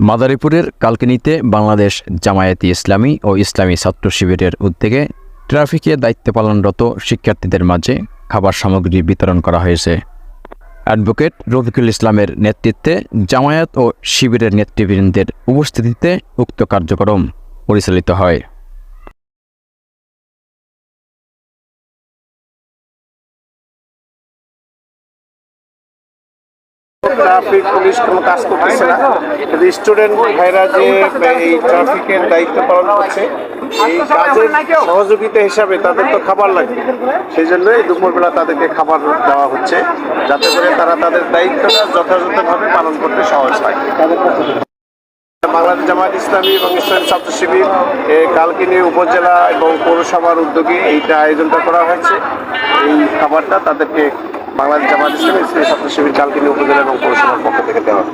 মাদারীপুরের কালকিনিতে বাংলাদেশ জামায়াতি ইসলামী ও ইসলামী ছাত্র শিবিরের উদ্যোগে ট্রাফিকে দায়িত্ব পালনরত শিক্ষার্থীদের মাঝে খাবার সামগ্রী বিতরণ করা হয়েছে। অ্যাডভোকেট রফিকুল ইসলামের নেতৃত্বে জামায়াত ও শিবিরের নেতৃবৃন্দের উপস্থিতিতে উক্ত কার্যক্রম পরিচালিত হয়। ট্রাফিক, পুলিশ কোনো কাজ করতেছে না। স্টুডেন্ট ভাইরা যে এই ট্রাফিকের দায়িত্ব পালন করছে, এই কাজের সহযোগিতা হিসাবে তাদের তো খাবার লাগবে সেই জন্য এই দুপুরবেলা তাদেরকে খাবার দেওয়া হচ্ছে, যাতে করে তারা তাদের দায়িত্বটা যথাযথভাবে পালন করতে সহজ হয়। বাংলাদেশ জামায়াত ইসলামী এবং ইসলামী ছাত্র শিবির কালকিনি উপজেলা এবং পৌরসভার উদ্যোগে এইটা আয়োজনটা করা হয়েছে। এই খাবারটা তাদেরকে বাংলাদেশ জামাত ইসলামী স্ত্রী ছাত্র শিবির কালকিনি উপজেলা এবং পৌরসভার পক্ষ থেকে দেওয়া।